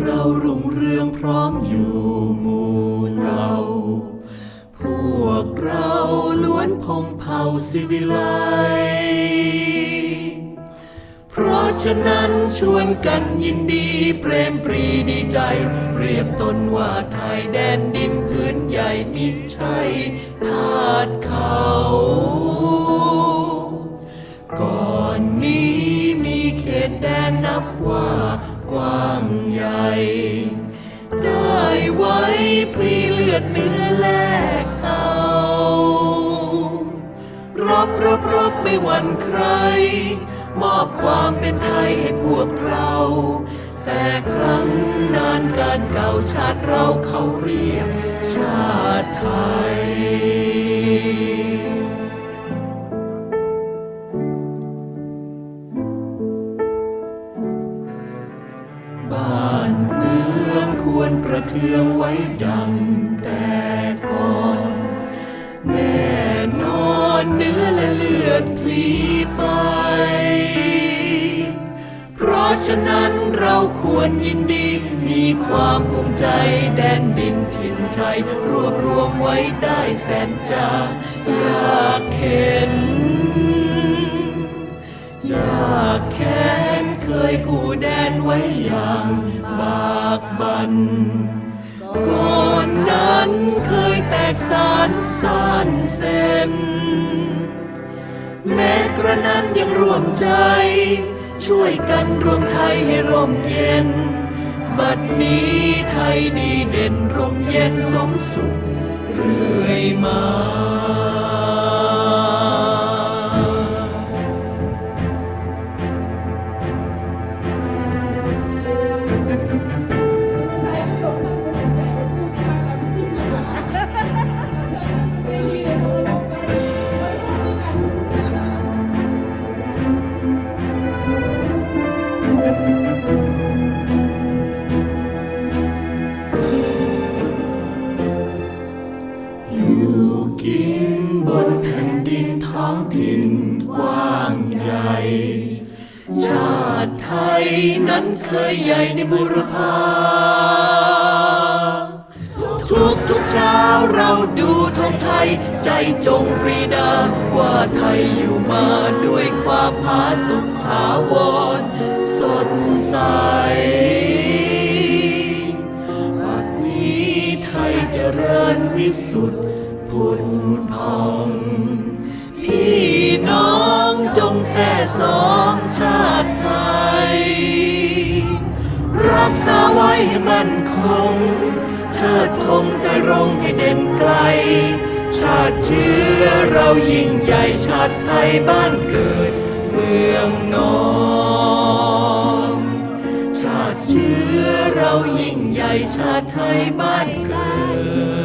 เรารุ่งเรืองพร้อมอยู่หมู่เรา พวกเราล้วนพงเผ่าสิวิไลเพราะฉะนั้นชวนกันยินดีเปรมปรีดีใจ เรียกตนว่าไทยแดนดินพื้นใหญ่มิใช่ทาดเขา พีเลือดเนื้อแลกเอารบรบรบไม่หวั่นใคร มอบความเป็นไทยให้พวกเรา แต่ครั้งนานการเก่าชาติเราเขาเรียกชาติไทย วรประเทืองไว้ดังแต่ก่อน แน่นอนเนื้อและเลือดพลีไป เพราะฉะนั้นเราควรยินดี มีความภูมิใจแดนดินถิ่นไทย รวบรวมไว้ได้แสนจะอยากเข็นอยากแค้นเคยกูแดนไว้อย่างากบัน ก่อนนั้นเคยแตกสารสานเส้น แม้กระนั้นยังร่วมใจ ช่วยกันรวมไทยให้ร่มเย็น บัดนี้ไทยดีเด่นร่มเย็นสมสุขเรื่อยมา ถิ่นกว้างใหญ่ ชาติไทยนั้นเคยใหญ่ในบุรพาทุกทุกเช้าเราดูธงไทย ใจจงปรีดา ว่าไทยอยู่มาด้วยความผาสุกถาวร สดใสบัดนี้ไทยเจริญวิสุทธิ์ผุดพอง แส่สองชาติไทย รักษาไว้ให้มั่นคง เทิดธงแต่รงให้เด่นไกล ชาติเชื้อเรายิ่งใหญ่ชาติไทยบ้านเกิดเมืองนอนชาติเชื้อเรายิ่งใหญ่ชาติไทยบ้านเกิด